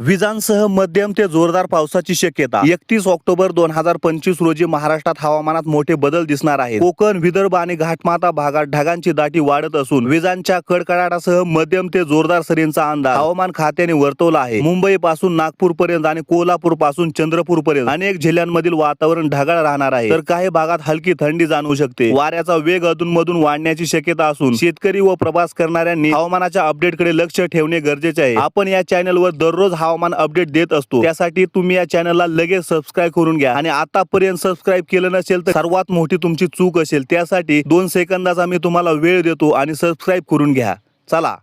विजांसह मध्यम ते जोरदार पावसाची शक्यता. एकतीस ऑक्टोबर दोन हजार पंचवीस रोजी महाराष्ट्रात हवामानात मोठे बदल दिसणार आहेत. कोकण विदर्भ आणि घाटमाता भागात ढगांची दाटी वाढत असून विजांच्या कडकडाटासह मध्यम ते जोरदार सरींचा अंदाज हवामान खात्याने वर्तवला आहे. मुंबई पासून नागपूर पर्यंत आणि कोल्हापूरपासून चंद्रपूर पर्यंत अनेक जिल्ह्यांमधील वातावरण ढगाळ राहणार आहे. तर काही भागात हलकी थंडी जाणवू शकते. वाऱ्याचा वेग अधूनमधून वाढण्याची शक्यता असून शेतकरी व प्रवास करणाऱ्यांनी हवामानाच्या अपडेटकडे लक्ष ठेवणे गरजेचे आहे. आपण या चॅनलवर दररोज हवामान अपडेट देत असतो. त्यासाठी तुम्ही या चॅनलला लगेच सबस्क्राईब करून घ्या. आणि आतापर्यंत सबस्क्राईब केलं नसेल तर सर्वात मोठी तुमची चूक असेल. त्यासाठी दोन सेकंदाचा मी तुम्हाला वेळ देतो आणि सबस्क्राईब करून घ्या. चला.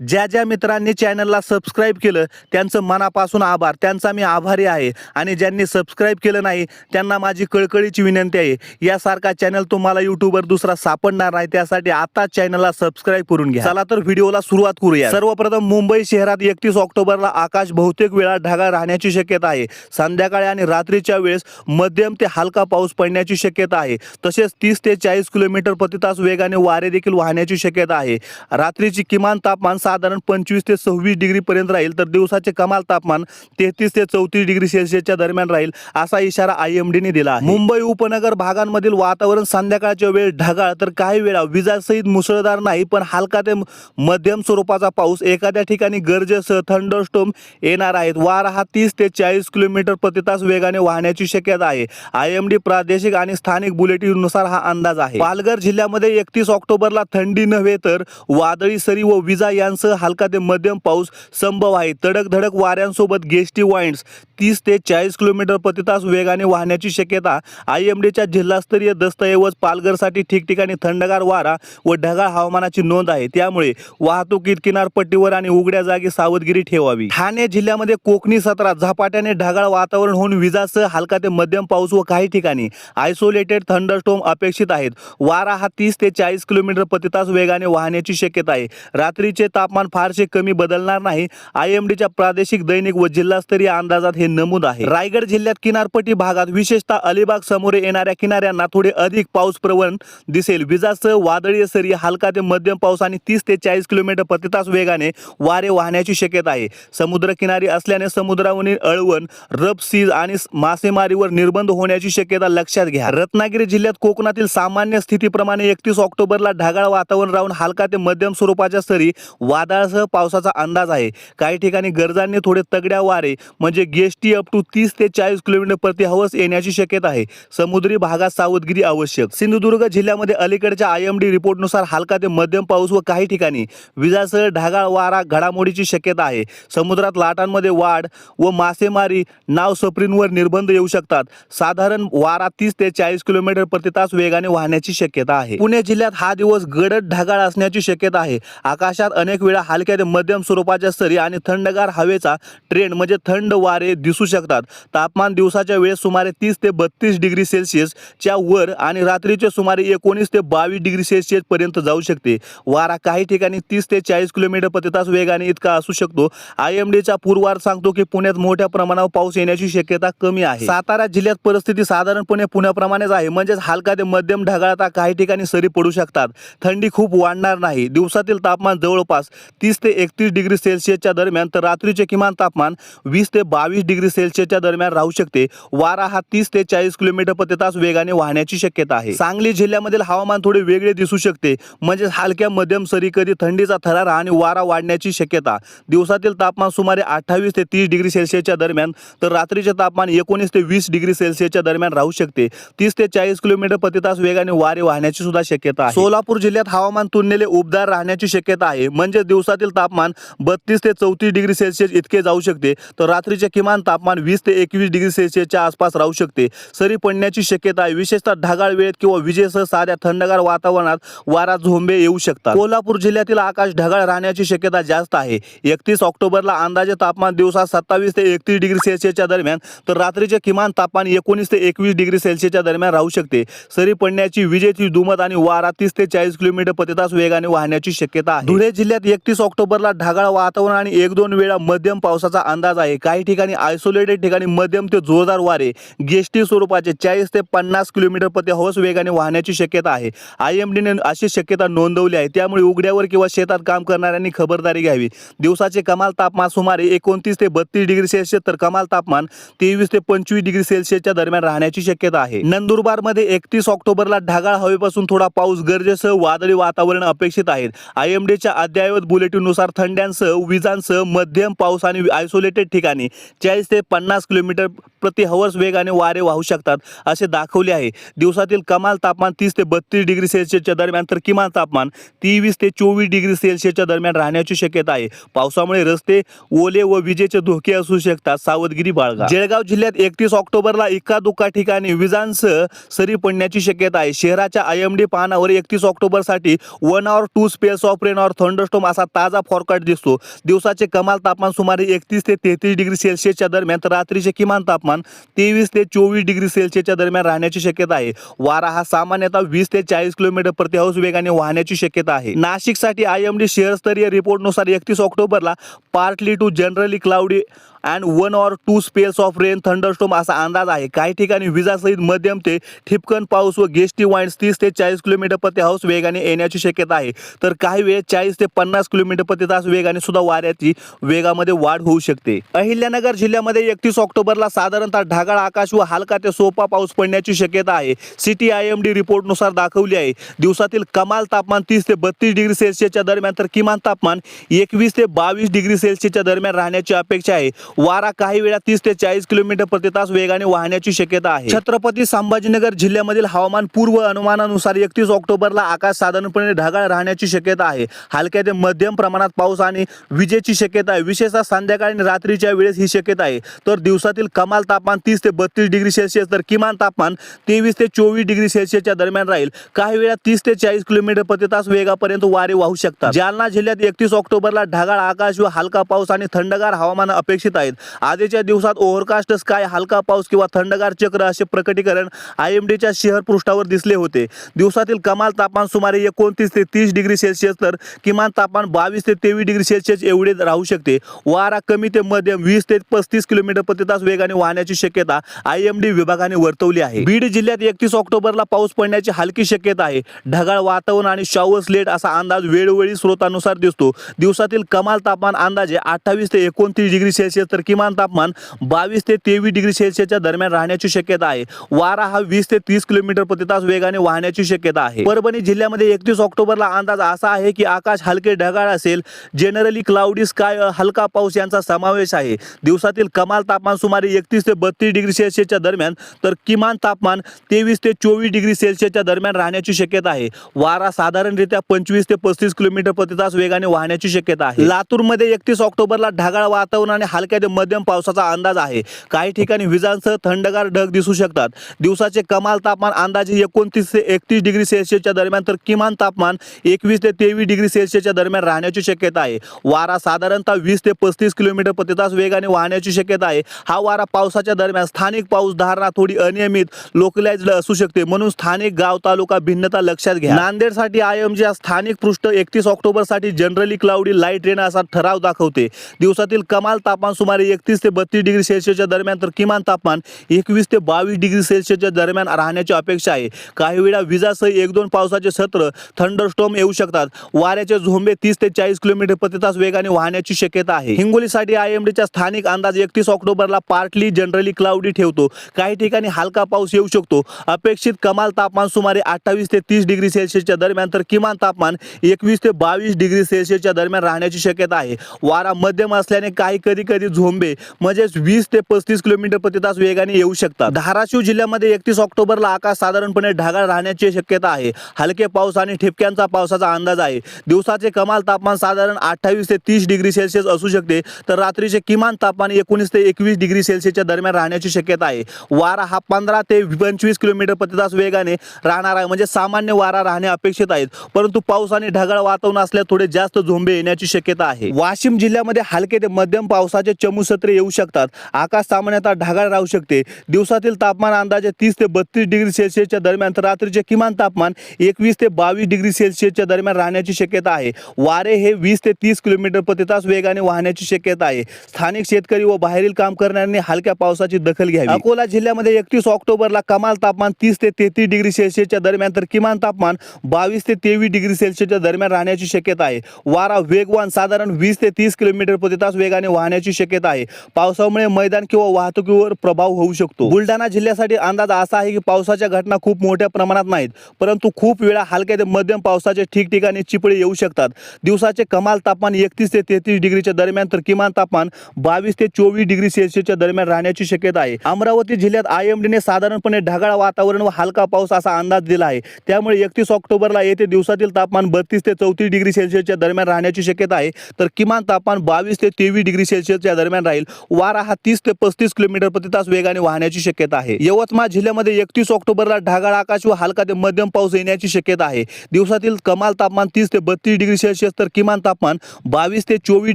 ज्या ज्या मित्रांनी चॅनलला सबस्क्राईब केलं त्यांचं मनापासून आभार. त्यांचा मी आभारी आहे. आणि ज्यांनी सबस्क्राईब केलं नाही त्यांना माझी कळकळीची विनंती आहे. यासारखा चॅनल तुम्हाला युट्यूबवर दुसरा सापडणार नाही. त्यासाठी आता चॅनलला सबस्क्राईब करून घ्या. चला तर व्हिडिओला सुरुवात करूया सर्वप्रथम मुंबई शहरात एकतीस ऑक्टोबरला आकाश बहुतेक वेळा ढगाळ राहण्याची शक्यता आहे. संध्याकाळी आणि रात्रीच्या वेळेस मध्यम ते हलका पाऊस पडण्याची शक्यता आहे. तसेच तीस ते चाळीस किलोमीटर प्रति तास वेगाने वारे देखील वाहण्याची शक्यता आहे. रात्रीची किमान तापमान साधारण पंचवीस ते सव्वीस डिग्रीपर्यंत राहील तर दिवसाचे कमाल तापमान तेहतीस ते चौतीस डिग्री सेल्सिअसच्या दरम्यान राहील असा इशारा आय एम डीने दिला आहे. मुंबई उपनगर भागांमधील वातावरण संध्याकाळच्या वेळ ढगाळ तर काही वेळा विजासहित मुसळधार नाही पण हलका ते मध्यम स्वरूपाचा पाऊस एखाद्या ठिकाणी गरजेसह थंडरस्टोम येणार आहेत. वारा हा तीस ते चाळीस किलोमीटर प्रति तास वेगाने वाहण्याची शक्यता आहे. आय एम डी प्रादेशिक आणि स्थानिक बुलेटिननुसार हा अंदाज आहे. पालघर जिल्ह्यामध्ये एकतीस ऑक्टोबरला थंडी नव्हे तर वादळी सरी व विजा यांसह हलका ते मध्यम पाऊस संभव आहे. तडक धडक वाऱ्यांसोबत गेस्टी वाइंड्स तीस ते चाळीस किलोमीटर प्रति तास वेगाने वाहण्याची शक्यता आय एम डीच्या जिल्हास्तरीय दस्तऐवज पालघरसाठी ठिकठिकाणी थंडगार वारा व ढगाळ हवामानाची नोंद आहे. त्यामुळे वाहतुकीत किनारपट्टीवर आणि उघड्या जागी सावधगिरी ठेवावी. ठाणे जिल्ह्यामध्ये कोकणी सत्रात झपाट्याने ढगाळ वातावरण होऊन विजासह हलका ते मध्यम पाऊस व काही ठिकाणी आयसोलेटेड थंडरस्टोम अपेक्षित आहेत. वारा हा तीस ते चाळीस किलोमीटर प्रति तास वेगाने वाहण्याची शक्यता आहे. रात्रीचे तापमान फारसे कमी बदलणार नाही. आय एम डीच्या प्रादेशिक दैनिक व जिल्हास्तरीय अंदाजात हे नमूद आहे. रायगड जिल्ह्यात किनारपट्टी भागात विशेषतः अलिबाग समोर येणाऱ्या किनाऱ्यांना थोडे अधिक पाऊस प्रवण दिसेल. विजासह वादळीय सरी हलका ते मध्यम पाऊस आणि तीस ते चाळीस किलोमीटर प्रति तास वेगाने वारे वाहण्याची शक्यता आहे. समुद्र किनारी असल्याने समुद्रावरील अळवण रब सीज आणि मासेमारीवर निर्बंध होण्याची शक्यता लक्षात घ्या. रत्नागिरी जिल्ह्यात कोकणातील सामान्य स्थितीप्रमाणे एकतीस ऑक्टोबरला ढगाळ वातावरण राहून हलका ते मध्यम स्वरूपाच्या सरी वादळासह पावसाचा अंदाज आहे. काही ठिकाणी गरजांनी थोडे तगड्या वारे म्हणजे गेस्टी अप टू तीस ते चाळीस किलोमीटर प्रति हवस येण्याची शक्यता आहे. समुद्री भागात सावधगिरी आवश्यक. सिंधुदुर्ग जिल्ह्यामध्ये अलीकडच्या आय एम डी रिपोर्टनुसार हलका ते मध्यम पाऊस व काही ठिकाणी विजासह ढगाळ वारा घडामोडीची शक्यता आहे. समुद्रात लाटांमध्ये वाढ व मासेमारी नाव सप्रींवर निर्बंध येऊ शकतात. साधारण वारा तीस ते चाळीस किलोमीटर प्रति तास वेगाने वाहण्याची शक्यता आहे. पुणे जिल्ह्यात हा दिवस गडद ढगाळ असण्याची शक्यता आहे. आकाशात अनेक वेळा हलक्या ते मध्यम स्वरूपाच्या सरी आणि थंडगार हवेचा ट्रेंड म्हणजे थंड वारे दिसू शकतात. तापमान दिवसाच्या वेळेस सुमारे तीस ते बत्तीस डिग्री सेल्सिअसच्या वर आणि रात्रीचे सुमारे एकोणीस ते बावीस डिग्री सेल्सिअस पर्यंत जाऊ शकते. वारा काही ठिकाणी तीस ते चाळीस किलोमीटर प्रति तास वेगाने इतका असू शकतो. आय एम डीचा पूर्वार सांगतो की पुण्यात मोठ्या प्रमाणावर पाऊस येण्याची शक्यता कमी आहे. सातारा जिल्ह्यात परिस्थिती साधारणपणे पुण्याप्रमाणेच आहे. म्हणजेच हलका ते मध्यम ढगाळता काही ठिकाणी सरी पडू शकतात. थंडी खूप वाढणार नाही. दिवसातील तापमान जवळपास तीस ते एकतीस डिग्री सेल्सिअसच्या दरम्यान तर रात्रीचे किमान तापमान वीस ते बावीस डिग्री सेल्सिअसच्या दरम्यान राहू शकते. वारा हा तीस ते चाळीस किलोमीटर प्रति तास वेगाने वाहण्याची शक्यता आहे. सांगली जिल्ह्यामधील हवामान थोडे वेगळे दिसू शकते म्हणजे हलक्या मध्यम सरी कधी थंडीचा थरारा आणि वारा वाढण्याची शक्यता. दिवसातील तापमान सुमारे अठ्ठावीस ते तीस डिग्री सेल्सिअसच्या दरम्यान तर रात्रीचे तापमान एकोणीस ते वीस डिग्री सेल्सिअसच्या दरम्यान राहू शकते. तीस ते चाळीस किलोमीटर प्रति तास वेगाने वारे वाहण्याची सुद्धा शक्यता आहे. सोलापूर जिल्ह्यात हवामान तुलनेने उबदार राहण्याची शक्यता आहे म्हणजे दिवसातील तापमान बत्तीस ते चौतीस डिग्री सेल्सिअस इतके जाऊ शकते. तर रात्रीचे किमान तापमान वीस ते एकवीस डिग्री सेल्सिअसच्या आसपास राहू शकते. सरी पडण्याची शक्यता आहे विशेषतः ढगाळ वेळेत किंवा विजेसह साध्या थंडगार वातावरणात वारा झोंबे येऊ शकतात. कोल्हापूर जिल्ह्यातील आकाश ढगाळ राहण्याची शक्यता जास्त आहे. एकतीस ऑक्टोबरला अंदाजे तापमान दिवसात सत्तावीस ते एकतीस डिग्री सेल्सिअसच्या दरम्यान तर रात्रीचे किमान तापमान एकोणीस ते एकवीस डिग्री सेल्सिअसच्या दरम्यान राहू शकते. सरी पडण्याची विजेची दुमत आणि वारा तीस ते चाळीस किलोमीटर प्रति तास वेगाने वाहण्याची शक्यता आहे. धुळे जिल्ह्यात एकतीस ऑक्टोबरला ढगाळ वातावरण आणि एक दोन वेळा मध्यम पावसाचा अंदाज आहे. काही ठिकाणी आयसोलेटेड ठिकाणी मध्यम ते जोरदार वारे. गेष्टी स्वरूपाचे चाळीस ते पन्नास किलोमीटर प्रति हौस वेगाने वाहण्याची शक्यता आहे. आय एम डीने अशी शक्यता नोंदवली आहे. त्यामुळे उघड्यावर किंवा शेतात काम करणाऱ्यांनी खबरदारी घ्यावी. दिवसाचे कमाल तापमान सुमारे एकोणतीस ते बत्तीस डिग्री सेल्सिअस तर कमाल तापमान तेवीस ते पंचवीस डिग्री सेल्सिअसच्या दरम्यान राहण्याची शक्यता आहे. नंदुरबारमध्ये एकतीस ऑक्टोबरला ढगाळ हवेपासून थोडा पाऊस गरजेसह वादळी वातावरण अपेक्षित आहे. आय एम डीच्या अद्ययावत बुलेटिननुसार थंड्यांसह विजांसह मध्यम पाऊस आणि आयसोलेटेड ठिकाणी चाळीस ते पन्नास किलोमीटर प्रति हवर्स वेगाने वारे वाहू शकतात असे दाखवले आहे. दिवसातील कमाल तापमान तीस ते बत्तीस डिग्री सेल्सिअसच्या दरम्यान तर किमान तापमान तेवीस ते चोवीस डिग्री सेल्सिअसच्या दरम्यान राहण्याची शक्यता आहे. पावसामुळे रस्ते ओले व विजेचे धोके असू शकतात. सावधगिरी बाळगा. जळगाव जिल्ह्यात एकतीस ऑक्टोबरला इक्का दुक्का ठिकाणी विजांसह सरी पडण्याची शक्यता आहे. शहराच्या आय एम डी पानावर एकतीस ऑक्टोबरसाठी one or two spells of rain or thunderstorm असा ताजा फॉरकास्ट दिसतो. दिवसाचे कमाल तापमान सुमारे एकतीस ते तेहतीस डिग्री सेल्सिअसच्या दरम्यान तर रात्रीचे किमान तापमान तेवीस ते चोवीस डिग्री सेल्सिअसच्या दरम्यान राहण्याची शक्यता आहे. वारा हा सामान्यतः वीस ते चाळीस किलोमीटर प्रतिहाऊस वेगाने वाहण्याची शक्यता आहे. नाशिकसाठी आय एम डी शहरस्तरीय रिपोर्टनुसार एकतीस ऑक्टोबरला partly to generally cloudy and one or two spells of rain thunderstorm असा अंदाज आहे. काही ठिकाणी विजासहित मध्यम ते ठिपकन पाऊस व गेस्टी वाइंड्स तीस ते चाळीस किलोमीटर प्रति हाऊस वेगाने येण्याची शक्यता आहे. तर काही वेळ चाळीस ते पन्नास किलोमीटर प्रति तास वेगाने सुद्धा वाऱ्याची वेगामध्ये वाढ होऊ शकते. अहिल्यानगर जिल्ह्यामध्ये एकतीस ऑक्टोबरला साधारणतः ढगाळ आकाश व हलका ते सोपा पाऊस पडण्याची शक्यता आहे. सिटी आय एम डी रिपोर्टनुसार दाखवली आहे. दिवसातील कमाल तापमान तीस ते बत्तीस डिग्री सेल्सिअसच्या दरम्यान तर किमान तापमान एकवीस ते बावीस डिग्री सेल्सिअसच्या दरम्यान राहण्याची अपेक्षा आहे. वारा काही वेळा तीस ते चाळीस किलोमीटर प्रति तास वेगाने वाहण्याची शक्यता आहे. छत्रपती संभाजीनगर जिल्ह्यामधील हवामान पूर्व अनुमानानुसार एकतीस ऑक्टोबरला आकाश साधारणपणे ढगाळ राहण्याची शक्यता आहे. हलक्या ते मध्यम प्रमाणात पाऊस आणि विजेची शक्यता आहे. विशेषतः संध्याकाळी आणि रात्रीच्या वेळेस ही शक्यता आहे. तर दिवसातील कमाल तापमान तीस ते बत्तीस डिग्री सेल्सिअस तर किमान तापमान तेवीस ते चोवीस डिग्री सेल्सिअसच्या दरम्यान राहील. काही वेळा तीस ते चाळीस किलोमीटर प्रति तास वेगापर्यंत वारे वाहू शकतात. जालना जिल्ह्यात एकतीस ऑक्टोबरला ढगाळ आकाश व हलका पाऊस आणि थंडगार हवामान अपेक्षित आहेत. आधीच्या दिवसात ओव्हरकास्ट स्काय हलका पाऊस किंवा थंडगार चक्र असे प्रकटीकरण आय एम डीच्या शहर पृष्ठावर दिसले होते. दिवसातील कमाल तापमान सुमारे एकोणतीस ते तीस डिग्री सेल्सिअस तर किमान तापमान बावीस ते तेवीस डिग्री सेल्सिअस एवढे राहू शकते. वारा कमी ते मध्यम वीस ते पस्तीस किलोमीटर प्रति तास वेगाने वाहण्याची शक्यता आय एम डी विभागाने वर्तवली आहे. बीड जिल्ह्यात एकतीस ऑक्टोबरला पाऊस पडण्याची हलकी शक्यता आहे. ढगाळ वातावरण आणि शॉवर स्लेट असा अंदाज वेळोवेळी स्रोतानुसार दिसतो. दिवसातील कमाल तापमान अंदाजे अठ्ठावीस ते एकोणतीस डिग्री सेल्सिअस तर किमान तापमान बावीस ते तेवीस डिग्री सेल्सिअसच्या दरम्यान राहण्याची शक्यता आहे. वारा हा वीस ते तीस किलोमीटर प्रति तास वेगाने वाहण्याची शक्यता आहे. परभणी जिल्ह्यामध्ये एकतीस ऑक्टोबरला अंदाज असा आहे की आकाश हलके ढगाळ असेल. जनरली क्लाउडी स्काय हलका पाऊस यांचा समावेश आहे. दिवसातील कमाल तापमान सुमारे एकतीस ते बत्तीस डिग्री सेल्सिअसच्या दरम्यान तर किमान तापमान तेवीस ते चोवीस डिग्री सेल्सिअसच्या दरम्यान राहण्याची शक्यता आहे. वारा साधारणरित्या पंचवीस ते पस्तीस किलोमीटर प्रति तास वेगाने वाहण्याची शक्यता आहे. लातूरमध्ये एकतीस ऑक्टोबरला ढगाळ वातावरण आणि हलक्या ते मध्यम पावसाचा अंदाज आहे. काही ठिकाणी विजांसह थंडगार ढग दिसू शकतात. दिवसाचे कमाल तापमान अंदाजे एकोणतीस ते एकतीस डिग्री सेल्सिअसच्या दरम्यान तर किमान तापमान एकवीस ते तेवीस डिग्री सेल्सिअसच्या दरम्यान राहण्याची शक्यता आहे. वारा साधारणतः वीस ते पस्तीस किलोमीटर प्रति तास वेगाने वाहण्याची शक्यता आहे. हा वारा पावसाच्या दरम्यान स्थानिक पाऊस धारणा थोडी अनियमित लोकलाइज्ड असू शकते. म्हणून स्थानिक गाव तालुका भिन्नता लक्षात घ्या. नांदेडसाठी आयएमजी स्थानिक पृष्ठ एकतीस ऑक्टोबरसाठी जनरली क्लाउडी लाइट रेन असा ठराव दाखवते. दिवसातील कमाल तापमान सुमारे एकतीस ते बत्तीस डिग्री सेल्सिअसच्या दरम्यान तर किमान तापमान एकवीस ते बावीस डिग्री सेल्सिअसच्या दरम्यान राहण्याची अपेक्षा आहे. काही वेळा विजासह एक दोन पावसाचे सत्र थंडरस्टॉर्म येऊ शकतात. वाऱ्याचे झोंबे तीस ते चाळीस किलोमीटर प्रति तास वेगाने वाहण्याची शक्यता आहे. हिंगोलीसाठी आय एम डीच्या स्थानिक अंदाज एकतीस ऑक्टोबरला पार्टली जनरली क्लाउडी ठेवतो. काही ठिकाणी हलका पाऊस येऊ शकतो. अपेक्षित कमाल तापमान सुमारे अठ्ठावीस ते तीस डिग्री सेल्सिअसच्या दरम्यान तर किमान तापमान एकवीस ते बावीस डिग्री सेल्सिअसच्या दरम्यान राहण्याची शक्यता आहे. वारा मध्यम असल्याने काही कधी कधी झोंबे म्हणजेच वीस ते पस्तीस किलोमीटर प्रति तास वेगाने येऊ शकतात. धाराशिव जिल्ह्यामध्ये एकतीस ऑक्टोबरला आकाश साधारणपणे ढगाळ राहण्याची शक्यता आहे. हलके पाऊस आणि ठिपक्यांचा पावसाचा अंदाज आहे. दिवसाचे कमाल तापमान साधारण अठ्ठावीस ते तीस डिग्री सेल्सिअस असू शकते तर रात्रीचे किमान तापमान एकोणीस ते एकवीस डिग्री सेल्सिअसच्या दरम्यान राहण्याची शक्यता आहे. वारा हा पंधरा ते पंचवीस किलोमीटर प्रतितास वेगाने राहणार आहे म्हणजे सामान्य वारा राहणे अपेक्षित आहेत परंतु पाऊस आणि ढगाळ वातावरण असल्यास थोडे जास्त झोंबे येण्याची शक्यता आहे. वाशिम जिल्ह्यामध्ये हलके ते मध्यम पावसाचे चमूसत्रे येऊ शकतात. आकाश सामान्यतः ढगाळ राहू शकते. दिवसातील तापमान अंदाजे तीस ते बत्तीस डिग्री सेल्सिअसच्या दरम्यान तर रात्रीचे किमान तापमान एकवीस ते बावीस डिग्री सेल्सिअसच्या दरम्यान राहण्याची शक्यता आहे. वारे हे वीस ते तीस किलोमीटर प्रति तास वेगाने वाहण्याची शक्यता आहे. स्थानिक शेतकरी व बाहेरील काम करणाऱ्यांनी हलक्या पावसाची दखल घ्यावी. अकोला जिल्ह्यामध्ये एकतीस ऑक्टोबरला कमाल तापमान तीस ते तेहतीस डिग्री सेल्सिअसच्या दरम्यान तर किमान तापमान बावीस ते तेवीस डिग्री सेल्सिअसच्या दरम्यान राहण्याची शक्यता आहे. वारा वेगवान साधारण वीस ते तीस किलोमीटर प्रति तास वेगाने वाहण्याची शक्यता आहे. पावसामुळे मैदान किंवा वाहतुकीवर प्रभाव होऊ शकतो. बुलढाणा जिल्ह्यासाठी अंदाज असा आहे की पावसाच्या घटना खूप मोठ्या प्रमाणात नाहीत परंतु खूप वेळा हलक्या ते मध्यम पावसाचे ठिकठिकाणी चिपळे येऊ शकतात. दिवसाचे कमाल तापमान एकतीस ते तेहतीस डिग्रीच्या दरम्यान तर किमान तापमान बावीस ते चोवीस डिग्री सेल्सिअसच्या दरम्यान राहण्याची शक्यता आहे. अमरावती जिल्ह्यात आय एम डीने साधारणपणे ढगाळ वातावरण व हलका पाऊस असा अंदाज दिला आहे. त्यामुळे एकतीस ऑक्टोबरला येथे दिवसातील तापमान बत्तीस ते चौतीस डिग्री सेल्सिअसच्या दरम्यान राहण्याची शक्यता आहे तर किमान तापमान बावीस ते तेवीस डिग्री सेल्सिअसच्या दरम्यान राहील. वारा हा तीस ते पस्तीस किलोमीटर प्रति तास वेगाने वाहण्याची शक्यता आहे. यवतमाळ जिल्ह्यामध्ये एकतीस ऑक्टोबरला ढगाळ आकाश व हलका ते मध्यम पाऊस येण्याची शक्यता आहे. दिवसातील कमाल तापमान तीस ते बत्तीस डिग्री सेल्सिअस तर किमान तापमान बावीस ते चोवीस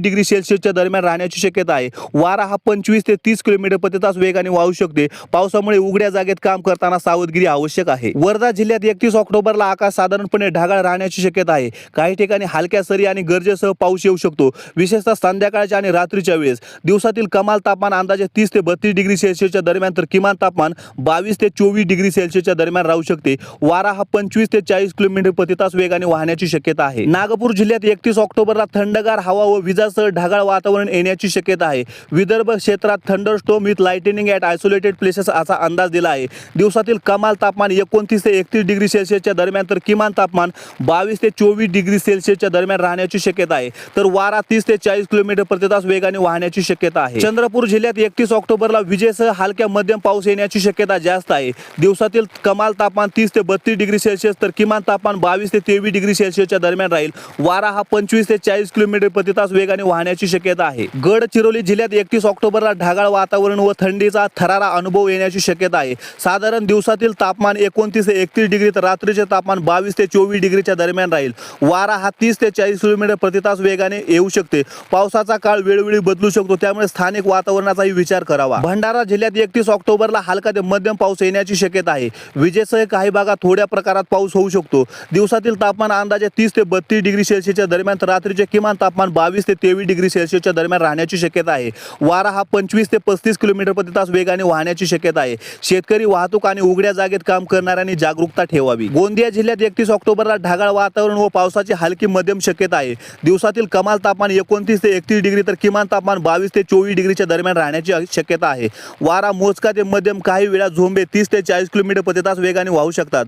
डिग्री सेल्सिअसच्या दरम्यान राहण्याची शक्यता आहे. वारा हा पंचवीस ते तीस किलोमीटर प्रति तास वेगाने वाहू शकते. पावसामुळे उघड्या जागेत काम करताना सावधगिरी आवश्यक आहे. वर्धा जिल्ह्यात एकतीस ऑक्टोबरला आकाश साधारणपणे ढगाळ राहण्याची शक्यता आहे. काही ठिकाणी हलक्या सरी आणि गरजेसह पाऊस येऊ शकतो. विशेषतः संध्याकाळच्या आणि रात्रीच्या वेळेस. दिवसातील कमाल तापमान अंदाजे तीस ते बत्तीस डिग्री सेल्सिअसच्या दरम्यान तर किमान तापमान बावीस ते चोवीस डिग्री सेल्सिअसच्या दरम्यान राहू शकते. वारा हा पंचवीस ते चाळीस किलोमीटर प्रति तास वेगाने वाहण्याची शक्यता आहे. नागपूर जिल्ह्यात एकतीस ऑक्टोबरला थंडगार हवा व विजासह ढगाळ वातावरण येण्याची शक्यता आहे. विदर्भ क्षेत्रात thunderstorm with lightning at isolated places असा अंदाज दिला आहे. दिवसातील कमाल तापमान एकोणतीस ते एकतीस डिग्री सेल्सिअसच्या दरम्यान तर किमान तापमान बावीस ते चोवीस डिग्री सेल्सिअसच्या दरम्यान राहण्याची शक्यता आहे. तर वारा तीस ते चाळीस किलोमीटर प्रति तास वेगाने वाहण्याची शक्यता आहे. चंद्रपूर जिल्ह्यात एकतीस ऑक्टोबरला विजेसह हलक्या मध्यम पाऊस येण्याची शक्यता जास्त आहे. दिवसातील कमाल तापमान तीस ते बत्तीस डिग्री सेल्सिअस तर किमान तापमान बावीस ते तेवीस डिग्री सेल्सिअसच्या दरम्यान राहील. वारा हा पंचवीस ते चाळीस किलोमीटर प्रति तास वेगाने वाहण्याची शक्यता आहे. गडचिरोली जिल्ह्यात एकतीस ऑक्टोबरला ढगाळ वातावरण व थंडीचा थरारा अनुभव येण्याची शक्यता आहे. साधारण दिवसातील तापमान एकोणतीस ते एकतीस डिग्री तर रात्रीचे तापमान बावीस ते चोवीस डिग्रीच्या दरम्यान राहील. वारा हा तीस ते चाळीस किलोमीटर प्रति तास वेगाने येऊ शकते. पावसाचा काळ वेळोवेळी बदलू शकतो. त्यामुळे स्थानिक वातावरणाचाही विचार करावा. भंडारा जिल्ह्यात एकतीस ऑक्टोबरला हलका ते मध्यम पाऊस येण्याची शक्यता आहे. विजेसह काही भागात थोड्या प्रकारात पाऊस होऊ शकतो. दिवसातील तापमान अंदाजे तीस ते बत्तीस डिग्री सेल्सिअसच्या दरम्यान तर रात्रीचे किमान तापमान बावीस ते तेवीस डिग्री सेल्सिअसच्या दरम्यान राहण्याची शक्यता आहे. वारा हा पंचवीस ते पस्तीस किलोमीटर प्रति तास वेगाने वाहण्याची शक्यता आहे. शेतकरी वाहतूक आणि उघड्या जागेत काम करणाऱ्यांनी जागरूकता ठेवावी. गोंदिया जिल्ह्यात एकतीस ऑक्टोबरला ढगाळ वातावरण व पावसाची हलकी मध्यम शक्यता आहे. दिवसातील कमाल तापमान एकोणतीस ते एकतीस डिग्री तर किमान तापमान बावीस ते चोवीस डिग्रीच्या दरम्यान राहण्याची शक्यता आहे. वारा मोजका ते मध्यम काही वेळा झोंबे तीस ते चाळीस किलोमीटर प्रति तास वेगाने वाहू शकतात.